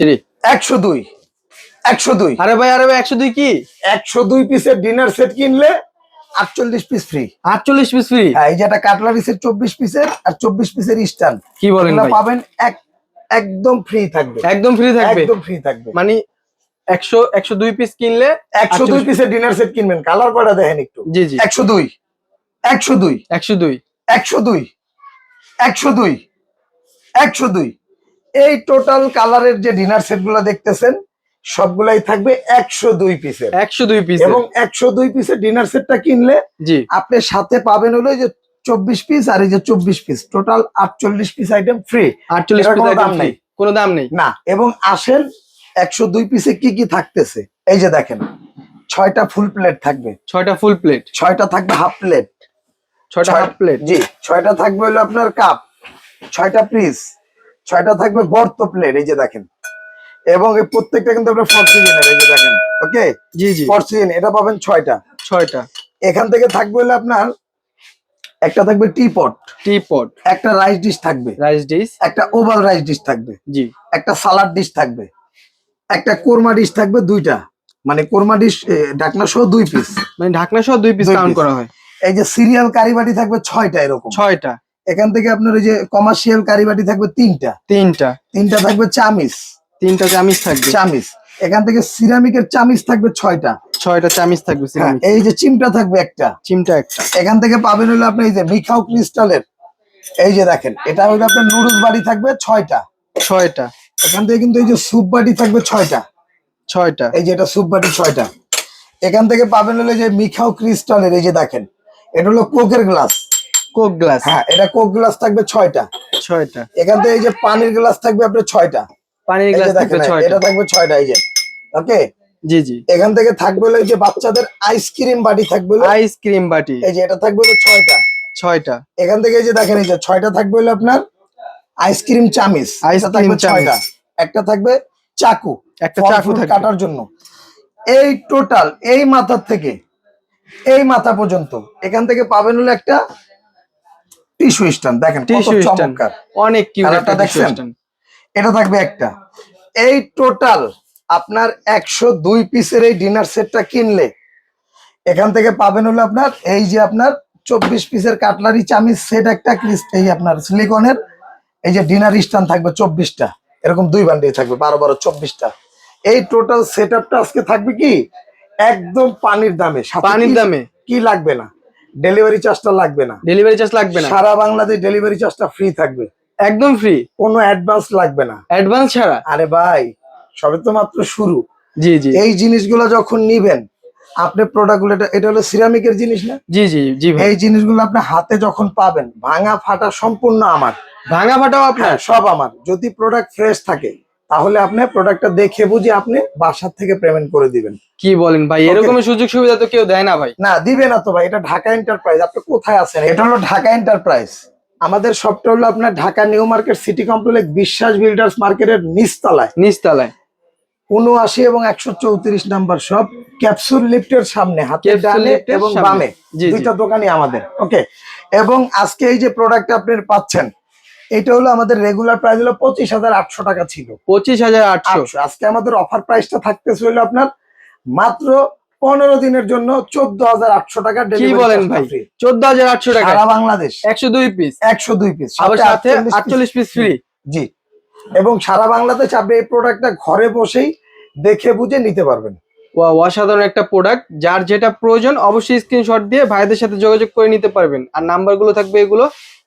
Three একশো দুই। একশো দুই। আরে ভাই আরে ভাই একশো দুই কি? একশো দুই পিসের ডিনার সেট কিনলে আটচল্লিশ পিস ফ্রি আটচল্লিশ পিস ফ্রি হ্যাঁ এই যেটা কাটলারি সেট চব্বিশ পিসের আর চব্বিশ পিসের স্টান কি বলেন পাবেন এক একদম ফ্রি থাকবে। একদম ফ্রি থাকবে? একদম ফ্রি থাকবে। মানে একশো একশো দুই পিস কিনলে একশো দুই পিসের ডিনার সেট কিনবেন। কালার কয়টা দেখেন একটু। জি জি। একশো দুই। একশো দুই। একশো দুই। একশো দুই। একশো দুই। একশো দুই। এই টোটাল কালারের যে ডিনার সেটগুলো দেখতেছেন সবগুলাই থাকবে একশো দুই পিসের একশো দুই পিস এবং একশো দুই পিসের ডিনার সেটটা কিনলে জি। আপনি সাথে পাবেন হলো যে চব্বিশ পিস আর এই যে চব্বিশ পিস টোটাল আটচল্লিশ পিস আইটেম ফ্রি আটচল্লিশ কোনো দাম নেই। কোনো দাম নেই। না এবং আসেন একশো দুই পিসে কি কি থাকতেছে? এই যে দেখেন ছয়টা ফুল প্লেট থাকবে। ছয়টা ফুল প্লেট ছয়টা থাকবে হাফ প্লেট ছয়টা হাফ প্লেট জি ছয়টা থাকবে হলো আপনার কাপ ছয়টা পিস ছয়টা থাকবে গর্ত প্লেট এই যে দেখেন। এবং এই প্রত্যেকটা কিন্তু আপনার ফরচুনের এই যে দেখেন ওকে জি জি। ফরচুন এটা পাবেন ছয়টা। ছয়টা। এখান থেকে থাকবে হলো আপনার একটা থাকবে টি পট টি পট একটা রাইস ডিশ থাকবে। রাইস ডিশ একটা ওভাল রাইস ডিশ থাকবে। জি। একটা সালাড ডিশ থাকবে। একটা কোরমা ডিশ থাকবে দুইটা। মানে কোরমা ডিশ ঢাকনা সহ দুই পিস মানে ঢাকনা সহ দুই পিস কাউন্ট করা হয়। এই যে সিরিয়াল কারিবাটি থাকবে ছয়টা এরকম। ছয়টা। এখান থেকে আপনার ওই যে কমার্শিয়াল কারিবাটি থাকবে তিনটা। তিনটা। তিনটা থাকবে চামিস তিনটা চামিচ থাকবে। চামিস এখান থেকে সিরামিকের চামিস থাকবে ছয়টা। ছয়টা চামিচ থাকবে হ্যাঁ, এই যে চিমটা থাকবে একটা। চিমটা একটা। এখান থেকে পাবেন হলো আপনি এই যে মিখাও ক্রিস্টালের। এই যে দেখেন এটা হলো আপনার নুডলস বাড়ি থাকবে ছয়টা। ছয়টা। এখান থেকে কিন্তু এই যে স্যুপ বাটি থাকবে ছয়টা। ছয়টা। এই যে এটা স্যুপ বাটি ছয়টা। এখান থেকে পাবেন হলো যে মিখাও ক্রিস্টালের এই যে দেখেন এটা হলো কোকের গ্লাস। Coke glass. হ্যাঁ এটা কোক গ্লাস থাকবে ছয়টা। ছয়টা। এখান থেকে এই যে পানির গ্লাস থাকবে আপনার ছয়টা। পানির গ্লাস থাকবে ছয়টা। এটা থাকবে ছয়টা এই যে। ওকে? জি জি। এখান থেকে থাকবে হলো এই যে বাচ্চাদের আইসক্রিম বাটি থাকবে আইসক্রিম বাটি। এই যে এটা থাকবে হলো ছয়টা। ছয়টা। এখান থেকে এই যে দেখেন এই যে ছয়টা থাকবে হলো আপনার আইসক্রিম থাকবে cream ছয়টা। একটা থাকবে চাকু। একটা চাকু কাটার জন্য। এই টোটাল এই মাথার থেকে এই মাথা পর্যন্ত এখান থেকে পাবেন হলো একটা টিস্যু স্ট্যান্ড দেখেন টিস্যু চমৎকার। অনেক কিউট দেখছেন? এটা থাকবে একটা। এই টোটাল আপনার একশো দুই পিসের এই ডিনার সেটটা কিনলে এখান থেকে পাবেন হলো আপনার এই যে আপনার চব্বিশ পিসের কাটলারি চামিচ সেট একটা এই আপনার সিলিকনের এই যে ডিনার স্ট্যান্ড থাকবে চব্বিশটা। এরকম দুই বান্ডিল থাকবে বারো বারো চব্বিশটা। এই টোটাল সেট আজকে থাকবে কি? একদম পানির দামে। পানির দামে। কি লাগবে না? ডেলিভারি চার্জটা লাগবে না। ডেলিভারি চার্জ লাগবে না। সারা বাংলাদেশ ডেলিভারি চার্জটা ফ্রি থাকবে। একদম ফ্রি কোনো অ্যাডভান্স লাগবে না। অ্যাডভান্স ছাড়া? আরে ভাই সবে তো মাত্র শুরু। জি জি। এই জিনিসগুলো যখন নিবেন আপনি প্রোডাক্টগুলো এটা এটা হলো সিরামিকের জিনিস না? জি জি জি এই জিনিসগুলো আপনি হাতে যখন পাবেন ভাঙা ফাটা সম্পূর্ণ আমার। ভাঙা ফাটাও আপনার? হ্যাঁ সব আমার। যদি প্রোডাক্ট ফ্রেশ থাকে তাহলে আপনি প্রোডাক্টটা দেখে বুঝে আপনি বাসার থেকে পেমেন্ট করে দিবেন। কি বলেন ভাই? এরকম সুযোগ সুবিধা তো কেউ দেয় না ভাই। না দিবে না তো ভাই এটা ঢাকা এন্টারপ্রাইজ আপনি কোথায় আছেন? এটা হলো ঢাকা এন্টারপ্রাইজ আমাদের সবটা হলো আপনার Dhaka new market city complex Biswas builders মার্কেটের নিচতলায়। নিচতলায়। উনআশি এবং একশো চৌত্রিশ নাম্বার সব ক্যাপসুল লিফটের সামনে হাতের ডানে এর এবং সামনে। বামে। দুইটা দোকানই আমাদের ওকে এবং আজকে এই যে প্রোডাক্ট আপনি পাচ্ছেন এটা হলো আমাদের রেগুলার প্রাইস হলো পঁচিশ হাজার আটশো টাকা ছিল। পঁচিশ হাজার আটশো। আটশো আজকে আমাদের অফার প্রাইসটা থাকতেছে হলো আপনার মাত্র পনেরো দিনের জন্য চোদ্দ হাজার আটশো টাকা কি বলেন ভাই? চোদ্দ হাজার আটশো টাকা। সারা বাংলাদেশ। একশো দুই পিস একশো দুই পিস সাথে আটচল্লিশ পিস ফ্রি জি। এবং সারা বাংলাদেশ আপনি এই প্রোডাক্টটা ঘরে বসেই দেখে বুঝে নিতে পারবেন। অসাধারণ একটা প্রোডাক্ট যার যেটা প্রয়োজন অবশ্যই স্ক্রিনশট দিয়ে ভাইদের সাথে যোগাযোগ করে নিতে পারবেন। আর নাম্বারগুলো থাকবে এগুলো